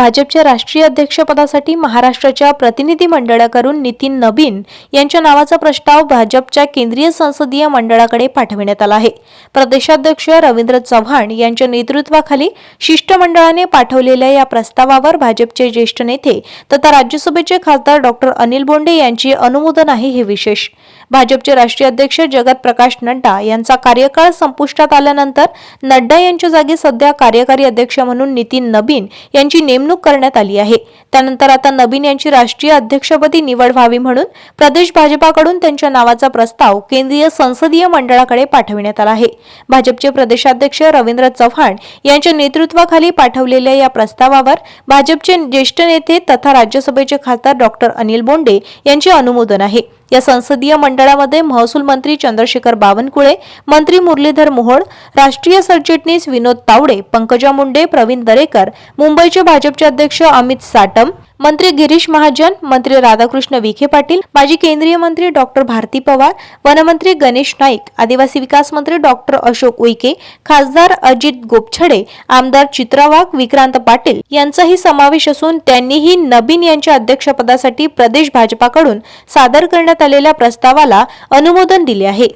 भाजपच्या राष्ट्रीय अध्यक्षपदासाठी महाराष्ट्राच्या प्रतिनिधी मंडळाकडून नितीन नबीन यांच्या नावाचा प्रस्ताव भाजपच्या केंद्रीय संसदीय मंडळाकडे पाठविण्यात आला आहे. प्रदेशाध्यक्ष रवींद्र चव्हाण यांच्या नेतृत्वाखाली शिष्टमंडळाने पाठवलेल्या या प्रस्तावावर भाजपचे ज्येष्ठ नेते तथा राज्यसभेचे खासदार डॉक्टर अनिल बोंडे यांची अनुमोदन आहे हे विशेष. भाजपचे राष्ट्रीय अध्यक्ष जगत प्रकाश नड्डा यांचा कार्यकाळ संपुष्टात आल्यानंतर नड्डा यांच्या जागी सध्या कार्यकारी अध्यक्ष म्हणून नितीन नबीन यांची नेमणूक करण्यात आली आहे. त्यानंतर आता नबीन यांची राष्ट्रीय अध्यक्षपदी निवड व्हावी म्हणून प्रदेश भाजपाकडून त्यांच्या नावाचा प्रस्ताव केंद्रीय संसदीय मंडळाकडे पाठविण्यात आला आहे. भाजपचे प्रदेशाध्यक्ष रवींद्र चव्हाण यांच्या नेतृत्वाखाली पाठवलेल्या या प्रस्तावावर भाजपचे ज्येष्ठ नेते तथा राज्यसभेचे खासदार डॉक्टर अनिल बोंडे यांचे अनुमोदन आहे. या संसदीय मंडळामध्ये महसूल मंत्री चंद्रशेखर बावनकुळे मंत्री मुरलीधर मोहोळ राष्ट्रीय सरचिटणीस विनोद तावडे पंकजा मुंडे प्रवीण दरेकर मुंबईचे भाजपचे अध्यक्ष अमित साटम मंत्री गिरीश महाजन मंत्री राधाकृष्ण विखे पाटील माजी केंद्रीय मंत्री डॉक्टर भारती पवार वनमंत्री गणेश नाईक आदिवासी विकास मंत्री डॉक्टर अशोक उईके खासदार अजित गोपछडे आमदार चित्रा वाघ विक्रांत पाटील यांचाही समावेश असून त्यांनीही नबीन यांच्या अध्यक्षपदासाठी प्रदेश भाजपाकडून सादर करण्यात आलेल्या प्रस्तावाला अनुमोदन दिले आहे.